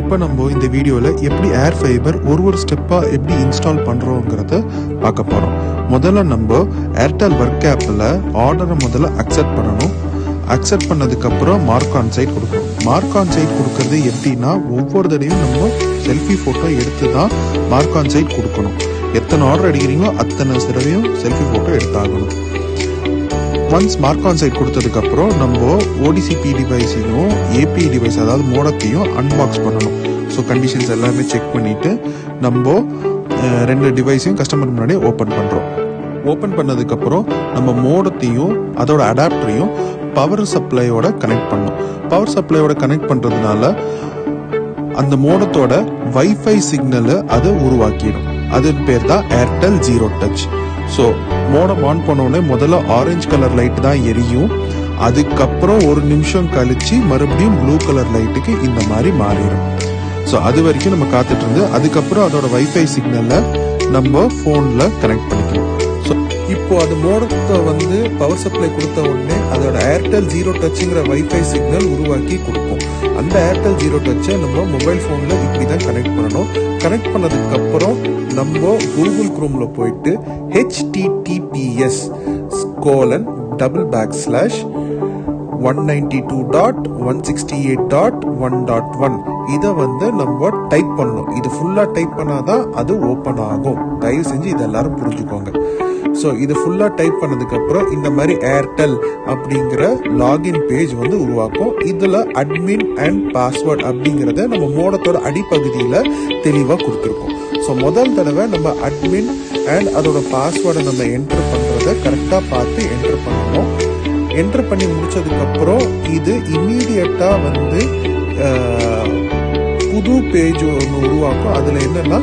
இப்போ நம்ம இந்த வீடியோவில் எப்படி ஏர் ஃபைபர் ஒரு ஒரு ஸ்டெப்பாக எப்படி இன்ஸ்டால் பண்ணுறோங்கிறத பார்க்க போகிறோம் முதல்ல நம்ம ஏர்டெல் ஒர்க் ஆப்பில் ஆர்டரை முதல்ல அக்செப்ட் பண்ணணும். அக்செப்ட் பண்ணதுக்கப்புறம் மார்க் ஆன் சைட் கொடுக்கணும். மார்க் ஆன் சைட் கொடுக்கறது எப்படின்னா ஒவ்வொரு தடவையும் நம்ம செல்ஃபி ஃபோட்டோ எடுத்து தான் மார்க் ஆன் சைட் கொடுக்கணும். எத்தனை ஆர்டர் அடிக்கிறீங்களோ அத்தனை தடவையும் செல்ஃபி ஃபோட்டோ எடுத்தாகணும். ஒன்ஸ் மார்க் ஆன் சைட் கொடுத்ததுக்கப்புறம் நம்ம ஓடிசிபி டிவைஸையும் ஏபி டிவைஸ் அதாவது மோடத்தையும் அன்பாக்ஸ் பண்ணணும். ஸோ கண்டிஷன்ஸ் எல்லாமே செக் பண்ணிட்டு நம்ம ரெண்டு டிவைஸையும் கஸ்டமர் முன்னாடி ஓப்பன் பண்ணுறோம் ஓப்பன் பண்ணதுக்கப்புறம் நம்ம மோடத்தையும் அதோட அடாப்டரையும் பவர் சப்ளையோட கனெக்ட் பண்ணோம். பவர் சப்ளையோட கனெக்ட் பண்ணுறதுனால அந்த மோடத்தோட வைஃபை சிக்னலை அது உருவாக்கிடும். அது பேர் தான் Airtel zero touch so modem on பண்ண உடனே முதல்ல ஆரஞ்சு கலர் லைட் தான் எரியும். அதுக்கப்புறம் ஒரு நிமிஷம் கழிச்சு மறுபடியும் ப்ளூ கலர் லைட்டுக்கு இந்த மாதிரி மாறிடும். ஸோ அது வரைக்கும் நம்ம காத்துட்டு இருந்து அதுக்கப்புறம் அதோட வைஃபை சிக்னலை நம்ம ஃபோனில் கனெக்ட் பண்ணிக்கணும். இப்போ அது மோடத்தை வந்து பவர் சப்ளை கொடுத்த உடனே அதோட ஏர்டெல் ஜீரோ டச்சுங்கிற வைஃபை சிக்னல் உருவாக்கி கொடுக்கும். அந்த ஏர்டெல் ஜீரோ டச்சை நம்ம மொபைல் ஃபோனில் இப்படி தான் கனெக்ட் பண்ணணும். கனெக்ட் பண்ணதுக்கப்புறம் நம்ம கூகுள் குரூமில் போயிட்டு HTTPS colon double back slash one ninety two dot one sixty eight dot one dot one இதை வந்து நம்ம டைப் பண்ணணும். இது ஃபுல்லாக டைப் பண்ணாதான் அது ஓப்பன் ஆகும். தயவு செஞ்சு இதை எல்லாரும் புரிஞ்சுக்கோங்க. ஸோ இது ஃபுல்லாக டைப் பண்ணதுக்கப்புறம் இந்த மாதிரி ஏர்டெல் அப்படிங்கிற லாகின் பேஜ் வந்து உருவாக்கும். இதில் அட்மின் அண்ட் பாஸ்வேர்ட் அப்படிங்கிறத நம்ம மோடத்தோட அடிப்பகுதியில் தெளிவாக கொடுத்துருக்கோம். ஸோ முதல் தடவை நம்ம அட்மின் அண்ட் அதோட பாஸ்வேர்டை நம்ம என்டர் பண்ணுறத கரெக்டாக பார்த்து என்டர் பண்ணணும். என்டர் பண்ணி முடிச்சதுக்கப்புறம் இது இம்மீடியட்டாக வந்து புது பேஜ் ஒன்று உருவாக்கும். அதில் என்னென்னா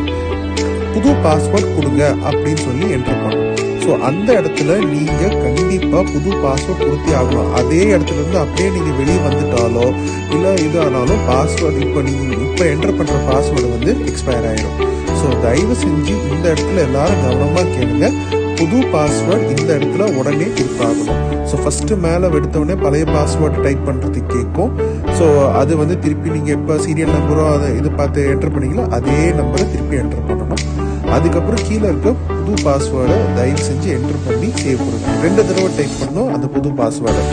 புது பாஸ்வேர்ட் கொடுங்க அப்படின்னு சொல்லி என்டர் பண்ணணும். ஸோ அந்த இடத்துல நீங்க கண்டிப்பா புது பாஸ்வேர்ட் கொடுத்தே ஆகணும். அதே இடத்துல இருந்து அப்படியே நீங்க வெளியே வந்துட்டாலோ இல்ல இதானாலும் பாஸ்வேர்டு இப்போ நீங்க இப்போ என்டர் பண்ற பாஸ்வேர்டு வந்து எக்ஸ்பயர் ஆயிடும் ஸோ தயவு செஞ்சு இந்த இடத்துல எல்லாரும் கவனமா கேளுங்க. புது பாஸ்வேர்டு இந்த இடத்துல உடனே கொடுத்தாகணும் ஸோ ஃபஸ்ட்டு மேலே எடுத்தோடனே பழைய பாஸ்வேர்டு டைப் பண்ணுறதுக்கு கேட்கும் ஸோ அது வந்து திருப்பி நீங்கள் எப்போ சீரியல் நம்பரோ அதை இது பார்த்து என்டர் பண்ணீங்களோ அதே நம்பரை திருப்பி என்டர் பண்ணணும். அதுக்கப்புறம் கீழே இருக்க புது பாஸ்வேர்டை தயவு செஞ்சு என்டர் பண்ணி சேவ் கொடுங்க. ரெண்டு தடவை டைப் பண்ணோம் அந்த புது பாஸ்வேர்டை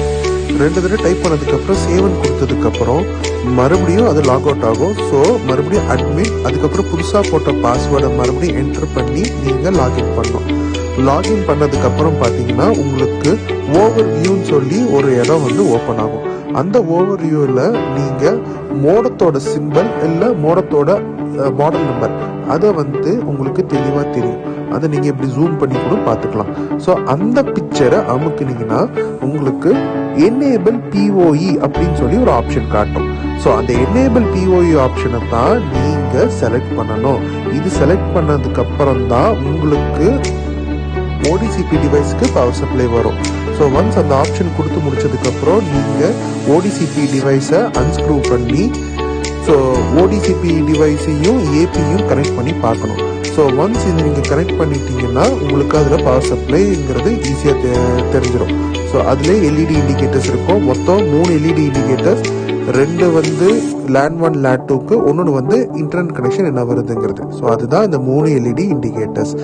ரெண்டு தடவை டைப் பண்ணதுக்கப்புறம் சேவன் கொடுத்ததுக்கப்புறம் மறுபடியும் அது லாக் அவுட் ஆகும். ஸோ மறுபடியும் அட்மிட் அதுக்கப்புறம் புதுசாக போட்ட பாஸ்வேர்டை மறுபடியும் என்டர் பண்ணி நீங்கள் லாகின் பண்ணணும். லாகின் பண்ணதுக்கப்புறம் பார்த்தீங்கன்னா உங்களுக்கு ஓவர் வியூன்னு சொல்லி ஒரு இடம் வந்து ஓப்பன் ஆகும். அந்த ஓவர் வியூவில் நீங்கள் மோடத்தோட சிம்பல் இல்லை மோடத்தோட மாடல் நம்பர் அதை வந்து உங்களுக்கு தெளிவாக தெரியும். அதை நீங்கள் இப்படி ஜூம் பண்ணி கூட பார்த்துக்கலாம். ஸோ அந்த பிக்சரை அமுக்குனீங்கன்னா உங்களுக்கு என்னேபிள் பிஓஇ அப்படின்னு சொல்லி ஒரு ஆப்ஷன் காட்டும். ஸோ அந்த என்னேபிள் பிஓஇ ஆப்ஷனை தான் நீங்கள் செலக்ட் பண்ணணும். இது செலக்ட் பண்ணதுக்கு அப்புறம் தான் உங்களுக்கு ஓடிசிபி டிவைஸ்க்கு பவர் சப்ளை வரும். ஸோ ஒன்ஸ் அந்த ஆப்ஷன் கொடுத்து முடிச்சதுக்கப்புறம் நீங்கள் ஓடிசிபி டிவைஸை அன்ஸ்க்ரூ பண்ணி ஸோ ஓடிசிபி டிவைஸையும் ஏபியும் கனெக்ட் பண்ணி பார்க்கணும். ஸோ ஒன்ஸ் இதை நீங்கள் கனெக்ட் பண்ணிட்டீங்கன்னா உங்களுக்கு அதில் பவர் சப்ளைங்கிறது ஈஸியாக தெ தெரிஞ்சிடும் ஸோ அதிலே எல்இடி இண்டிகேட்டர்ஸ் இருக்கும். மொத்தம் மூணு எல்இடி இண்டிகேட்டர்ஸ் ரெண்டு வந்து லேண்ட் ஒன் லேண்ட் டூக்கு ஒன்று வந்து இன்டர்நெட் கனெக்ஷன் என்ன வருதுங்கிறது. ஸோ அதுதான் இந்த மூணு LED indicators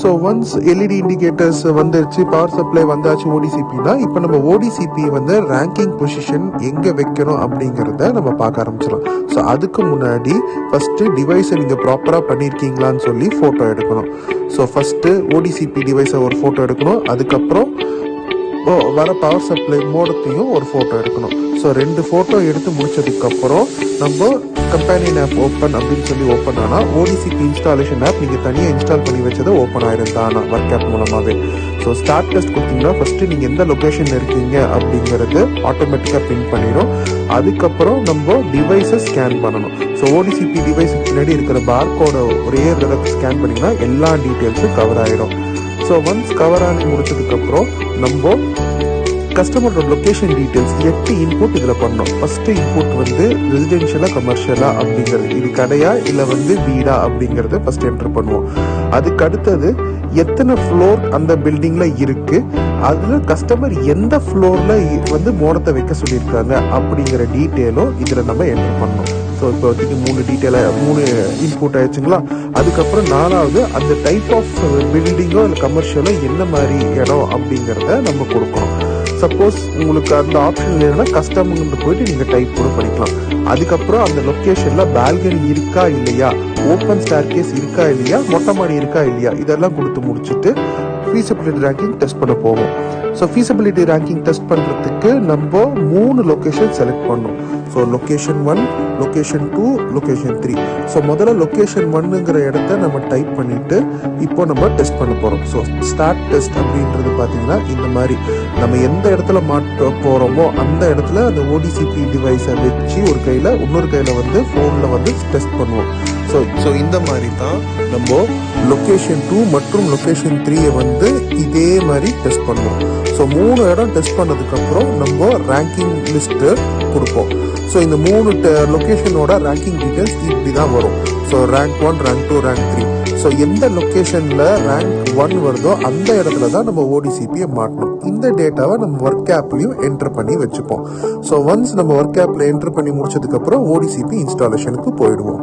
so once LED indicators வந்துருச்சு பவர் சப்ளை வந்தாச்சு ஓடிசிபினா இப்போ நம்ம ஓடிசிபி வந்து ரேங்கிங் பொசிஷன் எங்கே வைக்கணும் அப்படிங்கிறத நம்ம பார்க்க ஆரம்பிச்சிடும் ஸோ அதுக்கு முன்னாடி ஃபஸ்ட்டு டிவைஸை நீங்கள் ப்ராப்பராக பண்ணியிருக்கீங்களான்னு சொல்லி ஃபோட்டோ எடுக்கணும். ஸோ ஃபஸ்ட்டு ஓடிசிபி டிவைஸை ஒரு ஃபோட்டோ எடுக்கணும். அதுக்கப்புறம் ஓ, வர பவர் சப்ளை மோடத்தையும் ஒரு ஃபோட்டோ எடுக்கணும். ஸோ ரெண்டு ஃபோட்டோ எடுத்து முடிச்சதுக்கப்புறம் நம்ம கம்பேனியன் ஆப் ஓப்பன் அப்படின்னு சொல்லி ஓப்பன் ஆனால் ஓடிசிபி இன்ஸ்டாலேஷன் ஆப் நீங்கள் தனியாக இன்ஸ்டால் பண்ணி வச்சதை ஓப்பன் ஆயிரும் தானா ஒர்க் ஆப் மூலமாகவே ஸோ ஸ்டார்ட் டெஸ்ட் கொடுத்தீங்கன்னா ஃபஸ்ட்டு நீங்கள் எந்த லொக்கேஷனில் இருக்கீங்க அப்படிங்கிறது ஆட்டோமேட்டிக்காக பின் பண்ணிடும் அதுக்கப்புறம் நம்ம டிவைஸை ஸ்கேன் பண்ணணும். ஸோ ஓடிசிபி டிவைஸ் பின்னாடி இருக்கிற பார்கோட ஒரே தடவை ஸ்கேன் பண்ணிங்கன்னா எல்லா டீட்டெயில்ஸும் கவர் ஆகிடும் ஸோ ஒன்ஸ் கவர் ஆகி முடிச்சதுக்கப்புறம் நம்ம கஸ்டமரோட லொக்கேஷன் டீட்டெயில்ஸ் எட்டு இன்புட் இதில் பண்ணோம். ஃபர்ஸ்ட் இன்புட் வந்து ரெசிடென்ஷியலா கமர்ஷியலா அப்படிங்கிறது. இது கடையா இல்லை வந்து வீடா அப்படிங்கிறத ஃபர்ஸ்ட் என்டர் பண்ணுவோம். அதுக்கு அடுத்தது எத்தனை ஃப்ளோர் அந்த பில்டிங்கில் இருக்குது அதில் கஸ்டமர் எந்த ஃப்ளோரில் வந்து மோடத்தை வைக்க சொல்லியிருக்காங்க அப்படிங்கிற டீட்டெயிலும் இதில் நம்ம என்டர் பண்ணோம். ஸோ இப்போதைக்கு மூணு டீட்டெயிலாக மூணு இன்புட் ஆயிடுச்சுங்களா? அதுக்கப்புறம் நாலாவது அந்த டைப் ஆஃப் பில்டிங்கோ இல்லை கமர்ஷியலோ என்ன மாதிரி இடம் அப்படிங்கிறத நம்ம கொடுக்கணும். சப்போஸ் உங்களுக்கு அந்த ஆப்ஷன் இல்லைன்னா கஸ்டமர்கிட்ட போயிட்டு நீங்கள் டைப் கூட பண்ணிக்கலாம். அதுக்கப்புறம் அந்த லொக்கேஷனில் பால்கனி இருக்கா இல்லையா? ஓப்பன் ஸ்டார் கேஸ் இருக்கா இல்லையா? மொட்டை மாடி இருக்கா இல்லையா? இதெல்லாம் கொடுத்து முடிச்சுட்டு ஃபீஸபிலிட்டி ரேங்கிங் டெஸ்ட் பண்ண போவோம். ஸோ ஃபீஸபிலிட்டி ரேங்கிங் டெஸ்ட் பண்ணுறதுக்கு நம்ம மூணு லொக்கேஷன் செலக்ட் பண்ணோம் so location one location two location three so முதல்ல லொக்கேஷன் ஒன்னுங்கிற இடத்த நம்ம டைப் பண்ணிவிட்டு இப்போ நம்ம டெஸ்ட் பண்ண போகிறோம் ஸோ ஸ்டார்ட் டெஸ்ட் அப்படின்றது பார்த்தீங்கன்னா இந்த மாதிரி. நம்ம எந்த இடத்துல மாட்ட போகிறோமோ அந்த இடத்துல அந்த ஓடிசிபி டிவைஸை வச்சு ஒரு கையில் இன்னொரு கையில் வந்து ஃபோனில் வந்து டெஸ்ட் பண்ணுவோம். ஸோ ஸோ இந்த மாதிரி தான் நம்ம லொக்கேஷன் டூ மற்றும் லொக்கேஷன் த்ரீயை வந்து இதே மாதிரி டெஸ்ட் பண்ணுவோம். ஸோ மூணு இடம் டெஸ்ட் பண்ணதுக்கப்புறம் நம்ம ரேங்கிங் லிஸ்ட்டு கொடுப்போம். ஸோ இந்த மூணு லொக்கேஷனோட ரேங்கிங் டீட்டெயில்ஸ் இப்படி தான் வரும். So rank one rank two rank three so எந்த லொக்கேஷனில் ரேங்க் ஒன் வருதோ அந்த இடத்துல தான் நம்ம ஓடிசிபியை மாட்டணும். இந்த டேட்டாவை நம்ம ஒர்க் ஆப்லையும் என்ட்ரு பண்ணி வச்சுப்போம். ஸோ ஒன்ஸ் நம்ம ஒர்க் ஆப்பில் என்ட்ரு பண்ணி முடிச்சதுக்கப்புறம் ஓடிசிபி இன்ஸ்டாலேஷனுக்கு போயிடுவோம்.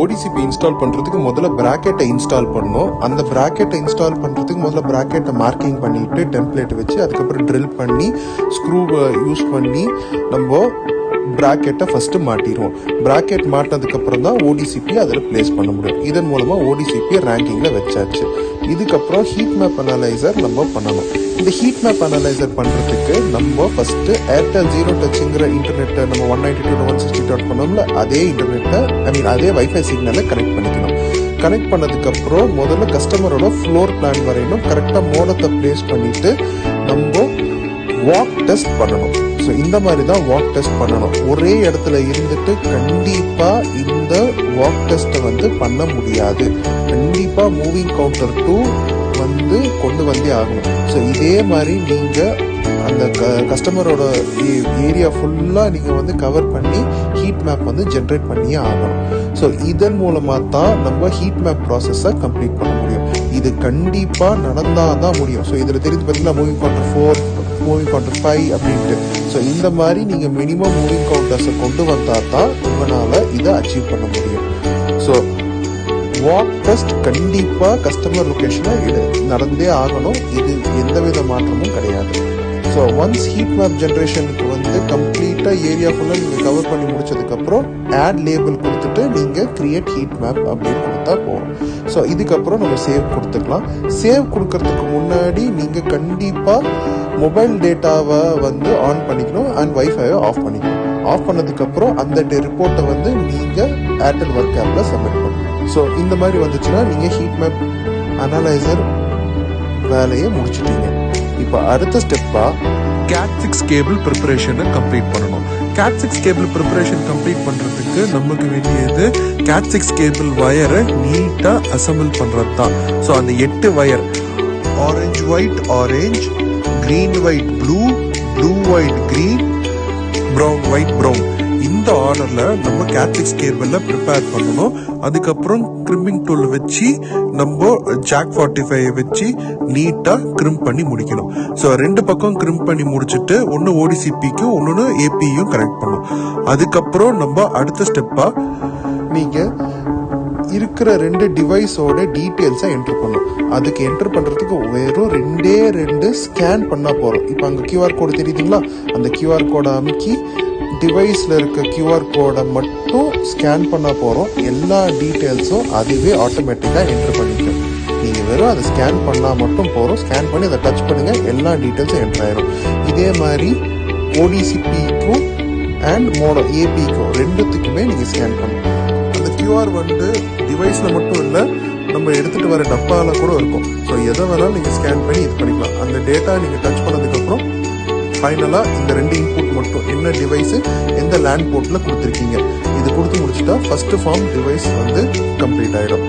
ஓடிசிபி இன்ஸ்டால் பண்ணுறதுக்கு முதல்ல ப்ராக்கெட்டை இன்ஸ்டால் பண்ணணும். அந்த ப்ராக்கெட்டை இன்ஸ்டால் பண்ணுறதுக்கு முதல்ல ப்ராக்கெட்டை மார்க்கிங் பண்ணிவிட்டு டெம்ப்ளேட் வச்சு அதுக்கப்புறம் ட்ரில் பண்ணி ஸ்க்ரூவை யூஸ் பண்ணி நம்ம ப்ராக்கெட்டை ஃபஸ்ட்டு மாட்டிடுவோம் ப்ராக்கெட் மாட்டினதுக்கப்புறம் தான் ஓடிசிபி அதில் ப்ளேஸ் பண்ண முடியும். இதன் மூலமாக ஓடிசிபி ரேங்கிங்கில் வச்சாச்சு. இதுக்கப்புறம் ஹீட் மேப் அனலைசர் நம்ம பண்ணணும். இந்த ஹீட் மேப் அனலைசர் பண்ணுறதுக்கு நம்ம ஃபஸ்ட்டு ஏர்டெல் ஜீரோ டச்சுங்கிற இன்டர்நெட்டை நம்ம one ninety two one sixty dot பண்ணோம்ல அதே இன்டர்நெட்டை ஐ மீன் அதே வைஃபை சிக்னலை கனெக்ட் பண்ணிக்கணும். கனெக்ட் பண்ணதுக்கப்புறம் முதல்ல கஸ்டமரோட ஃப்ளோர் பிளான் வரையணும். கரெக்டாக மோடத்தை ப்ளேஸ் பண்ணிவிட்டு நம்ம வாக் டெஸ்ட் பண்ணணும். ஸோ இந்த மாதிரி தான் வாக் டெஸ்ட் பண்ணணும். ஒரே இடத்துல இருந்துட்டு கண்டிப்பாக இந்த வாக் டெஸ்ட்டை வந்து பண்ண முடியாது. கண்டிப்பாக மூவிங் கவுண்டர் டூ வந்து கொண்டு வந்தே ஆகணும். ஸோ இதே மாதிரி நீங்கள் அந்த க கஸ்டமரோட ஏரியா ஃபுல்லாக நீங்கள் வந்து கவர் பண்ணி ஹீட் மேப் வந்து ஜென்ரேட் பண்ணியே ஆகணும். ஸோ இதன் மூலமாக தான் நம்ம ஹீட் மேப் ப்ராசஸை கம்ப்ளீட் பண்ண முடியும். இது கண்டிப்பாக நடந்தால் தான் முடியும். ஸோ இதில் தெரிஞ்சு பார்த்தீங்கன்னா moving counter four moving counter five அப்படின்ட்டு. ஸோ இந்த மாதிரி நீங்கள் மினிமம் மூவிங் கவுண்டர்ஸை கொண்டு வந்தால் தான் உங்களால் இதை அச்சீவ் பண்ண முடியும். ஸோ வாக் டெஸ்ட் கண்டிப்பாக கஸ்டமர் லொக்கேஷனில் நடந்தே ஆகணும். இது எந்தவித மாற்றமும் கிடையாது. ஸோ ஒன்ஸ் ஹீட் மேப் ஜென்ரேஷனுக்கு வந்து கம்ப்ளீட்டாக ஏரியா ஃபுல்லாக நீங்கள் கவர் பண்ணி முடிச்சதுக்கப்புறம் ஆட் லேபிள் கொடுத்துட்டு நீங்கள் கிரியேட் ஹீட் மேப் அப்படின்னு கொடுத்தா போகும் ஸோ இதுக்கப்புறம் நம்ம சேவ் கொடுத்துக்கலாம். சேவ் கொடுக்கறதுக்கு முன்னாடி நீங்கள் கண்டிப்பாக மொபைல் டேட்டாவை வந்து ஆன் பண்ணிக்கணும் அண்ட் வைஃபைவை ஆஃப் பண்ணிக்கணும். ஆஃப் பண்ணதுக்கப்புறம் அந்த ரிப்போர்ட்டை வந்து நீங்கள் ஏர்டெல் ஒர்க் ஆப்பில் சப்மிட் பண்ணணும். ஸோ இந்த மாதிரி வந்துச்சுன்னா நீங்கள் ஹீட் மேப் அனலைசர் வேலையை முடிச்சிட்டீங்க. இப்போ அடுத்த ஸ்டெப்பாக கேட் சிக்ஸ் கேபிள் ப்ரிப்பரேஷனை கம்ப்ளீட் பண்ணணும். Cat six cable preparation complete பண்ணுறதுக்கு நமக்கு வேண்டியது கேட் சிக்ஸ் கேபிள் வயரை நீட்டாக அசம்பிள் பண்ணுறது தான் ஸோ அந்த எட்டு wire orange white orange green white blue blue white green brown white brown இந்த ஆர்டரில் நம்ம கேட்ரிக்ஸ் கேபிளில் ப்ரிப்பேர் பண்ணணும். அதுக்கப்புறம் கிரிம்பிங் டூல் வச்சு நம்ம ஜாக் ஃபார்ட்டி ஃபைவ் வச்சு நீட்டாக கிரிம் பண்ணி முடிக்கணும். ஸோ ரெண்டு பக்கம் கிரிம் பண்ணி முடிச்சுட்டு ஒன்று ஓடிசிபிக்கும் ஒன்று ஏபியும் கனெக்ட் பண்ணும் அதுக்கப்புறம் நம்ம அடுத்த ஸ்டெப்பாக நீங்கள் இருக்கிற ரெண்டு டிவைஸோட டீட்டெயில்ஸை என்டர் பண்ணும். அதுக்கு என்டர் பண்ணுறதுக்கு வெறும் ரெண்டே ரெண்டு ஸ்கேன் பண்ணால் போகிறோம் இப்போ அங்கே கியூஆர் கோடு தெரியுதுங்களா? அந்த கியூஆர் கோடை அமுக்கி டிவைஸில் இருக்க கியூஆர் கோடை மட்டும் ஸ்கேன் பண்ண போகிறோம் எல்லா டீட்டெயில்ஸும் அதுவே ஆட்டோமேட்டிக்காக என்டர் பண்ணிக்கும். நீங்கள் வெறும் அதை ஸ்கேன் பண்ணால் மட்டும் போகிறோம் ஸ்கேன் பண்ணி அதை டச் பண்ணுங்கள் எல்லா டீட்டெயில்ஸும் என்டர் ஆயிரும். இதே மாதிரி ஓடிசிபிக்கும் அண்ட் மோடோ ஏபிக்கும் ரெண்டுத்துக்குமே நீங்கள் ஸ்கேன் பண்ணணும் கியூஆர் வந்து டிவைஸில் மட்டும் இல்லை நம்ம எடுத்துகிட்டு வர டப்பாவில் கூட இருக்கும். ஸோ எதை வேணாலும் நீங்கள் ஸ்கேன் பண்ணி இது பண்ணிக்கலாம். அந்த டேட்டா நீங்கள் டச் பண்ணதுக்கப்புறம் ஃபைனலாக இந்த ரெண்டு இன்புட் மட்டும் என்ன டிவைஸு எந்த லேண்ட் போர்ட்டில் கொடுத்துருக்கீங்க இது கொடுத்து முடிச்சுட்டா ஃபஸ்ட்டு ஃபார்ம் டிவைஸ் வந்து கம்ப்ளீட் ஆகிடும்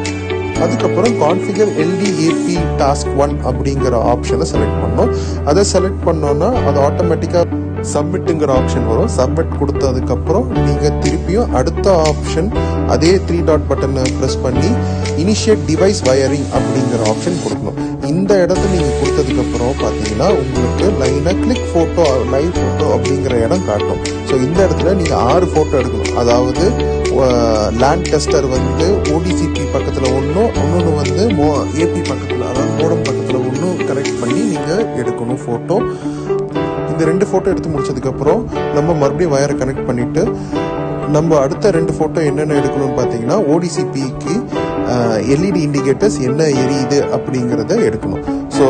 அதுக்கப்புறம் கான்ஃபிகர் எல்டிஏபி டாஸ்க் ஒன் அப்படிங்கிற ஆப்ஷனை செலக்ட் பண்ணோம். அதை செலக்ட் பண்ணோன்னா அது ஆட்டோமேட்டிக்காக சப்மிட்டுங்கிற ஆப்ஷன் வரும். சப்மிட் கொடுத்ததுக்கப்புறம் நீங்கள் திருப்பியும் அடுத்த ஆப்ஷன் அதே த்ரீ டாட் பட்டனை ப்ரெஸ் பண்ணி இனிஷியேட் டிவைஸ் வயரிங் அப்படிங்கிற ஆப்ஷன் கொடுக்கணும். இந்த இடத்த நீங்கள் கொடுத்ததுக்கப்புறம் பார்த்தீங்கன்னா உங்களுக்கு லைனாக கிளிக் ஃபோட்டோ லைவ் ஃபோட்டோ அப்படிங்கிற இடம் காட்டும். ஸோ இந்த இடத்துல நீங்கள் ஆறு ஃபோட்டோ எடுக்கணும். அதாவது லேண்ட் டெஸ்டர் வந்து ஓடிசிபி பக்கத்தில் ஒன்றும் இன்னொன்று வந்து மோ ஏபி பக்கத்தில் அதாவது மோடம் பக்கத்தில் ஒன்றும் கனெக்ட் பண்ணி நீங்கள் எடுக்கணும் ஃபோட்டோ இந்த ரெண்டு ஃபோட்டோ எடுத்து முடிச்சதுக்கப்புறம் நம்ம மறுபடியும் வயரை கனெக்ட் பண்ணிவிட்டு நம்ம அடுத்த ரெண்டு ஃபோட்டோ என்னென்ன எடுக்கணும்னு பார்த்தீங்கன்னா ஓடிசிபிக்கு எல்இடி இண்டிகேட்டர்ஸ் என்ன எரியுது அப்படிங்கிறத எடுக்கணும். ஸோ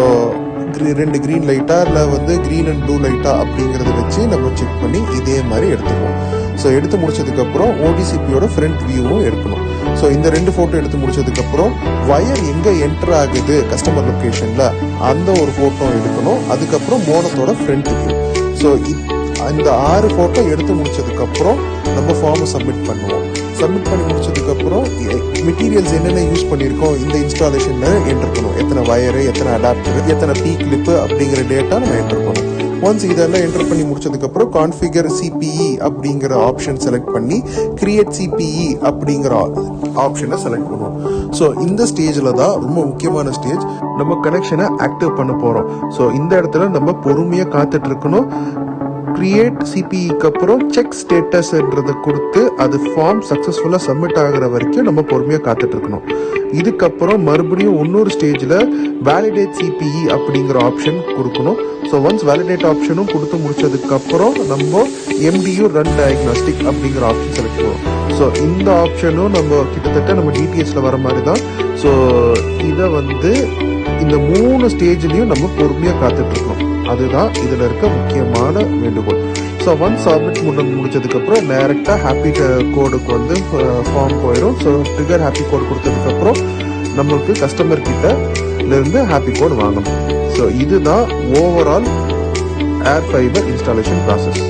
ரெண்டு க்ரீன் லைட்டா இல்லை வந்து க்ரீன் அண்ட் ப்ளூ லைட்டா அப்படிங்கிறத வச்சு நம்ம செக் பண்ணி இதே மாதிரி எடுத்துக்குவோம் ஸோ எடுத்து முடிச்சதுக்கப்புறம் ஓடிசிபியோட ஃப்ரண்ட் வியூவும் எடுக்கணும். ஸோ இந்த ரெண்டு ஃபோட்டோ எடுத்து முடிச்சதுக்கப்புறம் வயர் எங்கே என்டர் ஆகுது கஸ்டமர் லொக்கேஷனில் அந்த ஒரு ஃபோட்டோ எடுக்கணும். அதுக்கப்புறம் மோனத்தோட ஃப்ரண்ட் வியூ ஸோ இந்த ஆறு ஃபோட்டோ எடுத்து முடிச்சதுக்கப்புறம் நம்ம ஃபார்மை சப்மிட் பண்ணுவோம். சப்மிட் பண்ணி முடிச்சதுக்கப்புறம் மெட்டீரியல்ஸ் என்னென்ன யூஸ் பண்ணியிருக்கோம் இந்த இன்ஸ்டாலேஷனில் என்டர் பண்ணுவோம். எத்தனை வயரு எத்தனை அடாப்டர் எத்தனை பீ கிளிப்பு அப்படிங்கிற டேட்டா நம்ம என்டர் பண்ணுவோம். ஒன்ஸ் இதெல்லாம் என்டர் பண்ணி முடிச்சதுக்கப்புறம் கான்ஃபிகர் சிபிஇ அப்படிங்கிற ஆப்ஷன் செலக்ட் பண்ணி கிரியேட் சிபிஇ அப்படிங்கிற ஆப்ஷனை செலக்ட் பண்ணுவோம். ஸோ இந்த ஸ்டேஜில் தான் ரொம்ப முக்கியமான ஸ்டேஜ் நம்ம கனெக்ஷனை ஆக்டிவ் பண்ண போகிறோம் ஸோ இந்த இடத்துல நம்ம பொறுமையாக காத்துட்டு இருக்கணும். கிரியேட் சிபிஇக்கு அப்புறம் செக் ஸ்டேட்டஸ்ன்றதை கொடுத்து அது ஃபார்ம் சக்ஸஸ்ஃபுல்லாக சப்மிட் ஆகுற வரைக்கும் நம்ம பொறுமையாக காத்துட்டு இருக்கணும். இதுக்கப்புறம் மறுபடியும் இன்னொரு ஸ்டேஜில் வேலிடேட் சிபிஇ அப்படிங்கிற ஆப்ஷன் கொடுக்கணும். ஸோ ஒன்ஸ் வேலிடேட் ஆப்ஷனும் கொடுத்து முடிச்சதுக்கப்புறம் நம்ம எம்டியூ ரன் டயக்னாஸ்டிக் அப்படிங்கிற ஆப்ஷன் செலக்ட் பண்ணுவோம். ஸோ இந்த ஆப்ஷனும் நம்ம கிட்டத்தட்ட நம்ம டிடிஎஸ்ல வர மாதிரி தான் ஸோ இதை வந்து இந்த மூணு ஸ்டேஜ்லையும் நம்ம பொறுமையாக காத்துட்ருக்கோம் அதுதான் இதில் இருக்க முக்கியமான வேண்டுகோள். ஸோ ஒன் சப்மிட் முடி முடிச்சதுக்கப்புறம் டைரெக்டாக ஹாப்பி கோடுக்கு வந்து ஃபார்ம் போயிடும் ஸோ ட்ரிகர் ஹாப்பி கோட் கொடுத்ததுக்கப்புறம் நம்மளுக்கு கஸ்டமர் கிட்ட இருந்து ஹாப்பி கோட் வாங்கணும். ஸோ இதுதான் overall air fiber installation process